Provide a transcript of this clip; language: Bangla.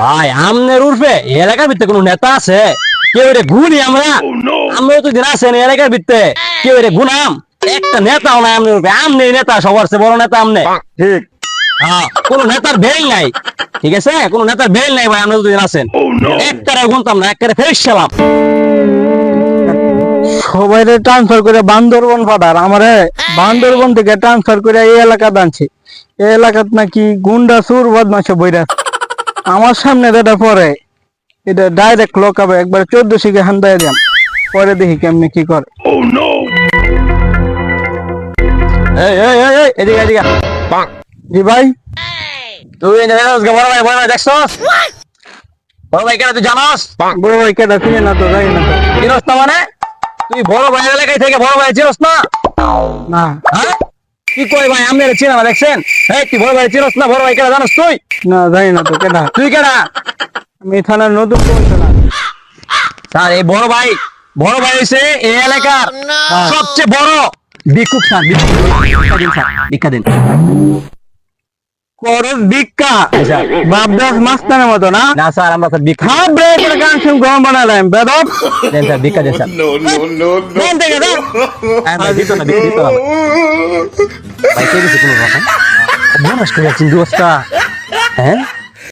ভাই আমনের উর্ফে এলাকার ভিতরে কোনো নেতা আছে? কেউ রে গুনি আমরা? আমরা তো দিন আছেন এলাকার ভিতরে। কেউ রে গুনাম? একটা নেতাও নাই আমনের উর্ফে। আমনে নেতা সবার চেয়ে বড় নেতা আমনে। ঠিক। হ্যাঁ, কোন নেতার বেল নাই। ঠিক আছে? কোন নেতার বেল নাই ভাই আমরা দুদিন আছেন। একটারে গুনতাম না একটারে ফেরেস ছিলাম সবাই ট্রান্সফার করে বান্দরবন পাঠার আমারে বান্দরবন থেকে ট্রান্সফার করে এই এলাকা দানছে এই এলাকাত নাকি গুন্ডা সুর বদমাসে বইরা। আমার সামনে যেটা পরে এটা ডাইরেক্ট লোক হবে একবার চোদ্দ শিখে হান্দায় দিলাম পরে দেখি কেমনি কি করে। এই এই এই এই, এদিকে এদিকে। জি ভাই। তুই জানাস বড় ভাই বড় ভাই দেখছস? বড় ভাই কেন তুই জানাস? বড় ভাই চিনে না তো যাই না তো। চিনস না মানে? তুই বড় ভাই এলাকায় থেকে বড় ভাই চিনস না? না। হ্যাঁ? কি কই ভাই? আমি চিনা না দেখছেন? এই তুই বড় ভাই চিনস না? বড় ভাই কেন জানস তুই? না জানি না তো কেটা তুই কেডা? আমি থানার নতুন কমিশনার স্যার এই বড় ভাই বড় ভাই হইছে এই এলাকার সবচেয়ে বড়। ভিক্ষুক স্যার ভিক্ষুক। দিন স্যার ভিক্ষা দিন। করস ভিক্ষা। আচ্ছা। বাপদাস মাস্তানের মতো না? না স্যার আমরা স্যার ভিক্ষা রে করে গান শুন গরম বানালাম বেদব। দেন স্যার ভিক্ষা দেন sir. No, no, no, no. দেন থেকে দেন। দিত না দিত দিত। না ভাই কে দিছে কোনো রকম বোনাস করে চিন্তা হ্যাঁ?